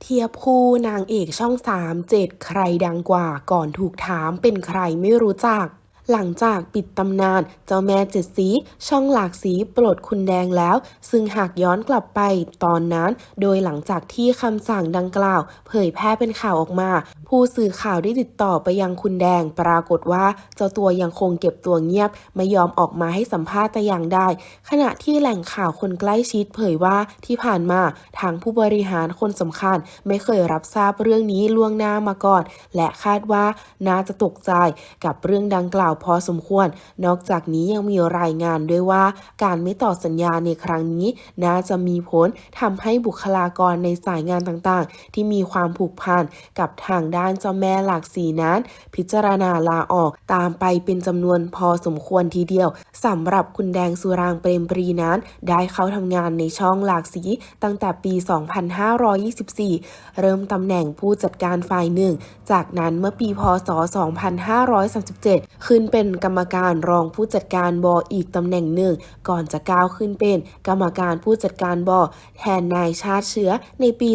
เทียบคู่นางเอกช่องสามเจ็ดใครดังกว่าก่อนถูกถามเป็นใครไม่รู้จัก หลังจากปิดตำนานเจ้าแม่เจ็ดสีช่องหลากสีปลดคุณแดงแล้ว ซึ่งหากย้อนกลับไปตอนนั้น โดยหลังจากที่คำสั่งดังกล่าว เผยแพร่เป็นข่าวออกมา ผู้สื่อข่าวได้ติดต่อไปยังคุณแดง ปรากฏว่าเจ้าตัวยังคงเก็บตัวเงียบ ไม่ยอมออกมาให้สัมภาษณ์แต่อย่างใดขณะที่แหล่งข่าวคนใกล้ชิดเผยว่าที่ผ่านมาทางผู้บริหารคนสำคัญ ไม่เคยรับทราบเรื่องนี้ล่วงหน้ามาก่อน และคาดว่าน่าจะตกใจกับเรื่องดังกล่าวพอสมควร นอกจากนี้ยังมีรายงานด้วยว่า การไม่ต่อสัญญาในครั้งนี้ น่าจะมีผลทำให้บุคลากรในสายงานต่างๆ ที่มีความผูกพันกับทางด้านเจ้าแม่หลากสีนั้น พิจารณาลาออกตามไปเป็นจำนวนพอสมควรทีเดียวสำหรับคุณแดงสุรางเปรมปรีนั้น ได้เข้าทำงานในช่องหลากสีตั้งแต่ปี 2524 เริ่มตำแหน่งผู้จัดการฝ่ายหนึ่ง จากนั้นเมื่อปีพศ 2537 ขึ้นเป็นกรรมการรองผู้จัดการบออีกตำแหน่งหนึ่ง ก่อนจะก้าวขึ้นเป็นกรรมการผู้จัดการบอแทนนายชาติเชื้อในปี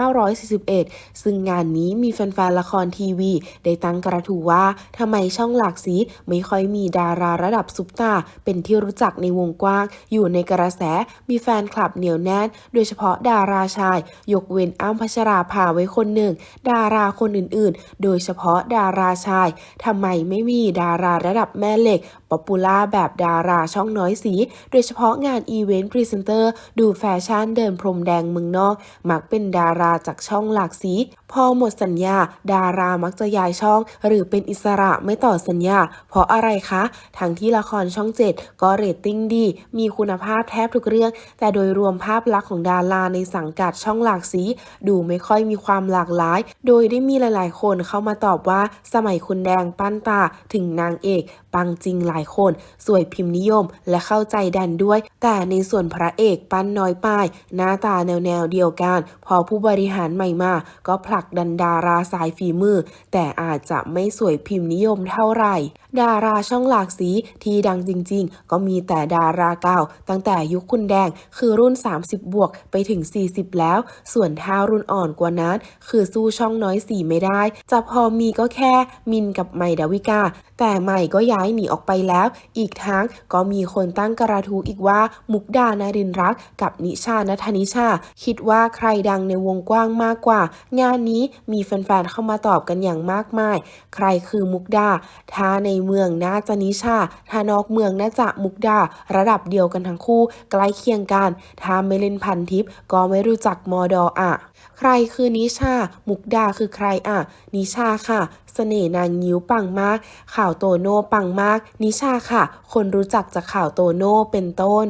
2541 ซึ่งงานนี้มีแฟนๆละครทีวี ได้ตั้งกระทู้ว่าทำไมช่องหลากสีไม่ค่อยมีดาราระดับซุปตาเป็นที่รู้จักในวงกว้าง อยู่ในกระแสมีแฟนคลับเหนียวแน่น โดยเฉพาะดาราชาย ยกเว้นอ้ำพัชราภาไว้คนหนึ่ง ดาราคนอื่นๆ โดยเฉพาะดาราชายทำไมไม่มีดาราระดับแม่เหล็ก ป๊อปปูล่าแบบดาราช่องน้อยสี โดยเฉพาะงานอีเวนต์พรีเซนเตอร์ ดูแฟชั่นเดินพรมแดงเมืองนอก มักเป็นดาราจากช่องหลากสี พอหมดสัญญา ดารามักจะย้ายช่อง หรือเป็นอิสระไม่ต่อสัญญา เพราะอะไรคะ ทั้งที่ละครช่องเจ็ดก็เรตติ้งดี มีคุณภาพแทบทุกเรื่อง แต่โดยรวมภาพลักษณ์ของดาราในสังกัดช่องหลากสี ดูไม่ค่อยมีความหลากหลาย โดยได้มีหลาย ๆ คนเข้ามาตอบว่าสมัยคุณแดงปั้นตาถึงนางเอกปังจริงหลายคน สวยพิมพ์นิยมและเข้าใจดันด้วย แต่ในส่วนพระเอกปั้นน้อยป้าย หน้าตาแนวแนวเดียวกัน พอผู้บริหารใหม่มาก็ผลักดันดาราสายฝีมือ แต่อาจจะไม่สวยพิมพ์นิยมเท่าไหร่ ดาราช่องหลากสีที่ดังจริงๆ ก็มีแต่ดาราเก่า ตั้งแต่ยุคคุณแดงคือรุ่น 30 บวกไปถึง 40 แล้ว ส่วนถ้ารุ่นอ่อนกว่านั้น คือสู้ช่องน้อยสีไม่ได้ จะพอมีก็แค่มินกับใหม่ดาวิกา แต่ใหม่ก็ย้ายหนีออกไปแล้ว อีกทั้งก็มีคนตั้งกระทู้อีกว่ามุกดานารินรักกับนิชานัทนิชา คิดว่าใครดังในวงกว้างมากกว่า งานนี้มีแฟนๆเข้ามาตอบกันอย่างมากมาย ใครคือมุกดา ถ้าในเมืองน่าจะนิชา ถ้านอกเมืองน่าจะมุกดา ระดับเดียวกันทั้งคู่ ใกล้เคียงกัน ถ้าไม่เล่นพันทิป ก็ไม่รู้จักมอดออะ ใครคือนิชา มุกดาคือใครอะ นิชาค่ะเสน่ห์นางยิ้วปังมาก ข่าวโตโน่ปังมาก นิชาค่ะ คนรู้จักจากข่าวโตโน่เป็นต้น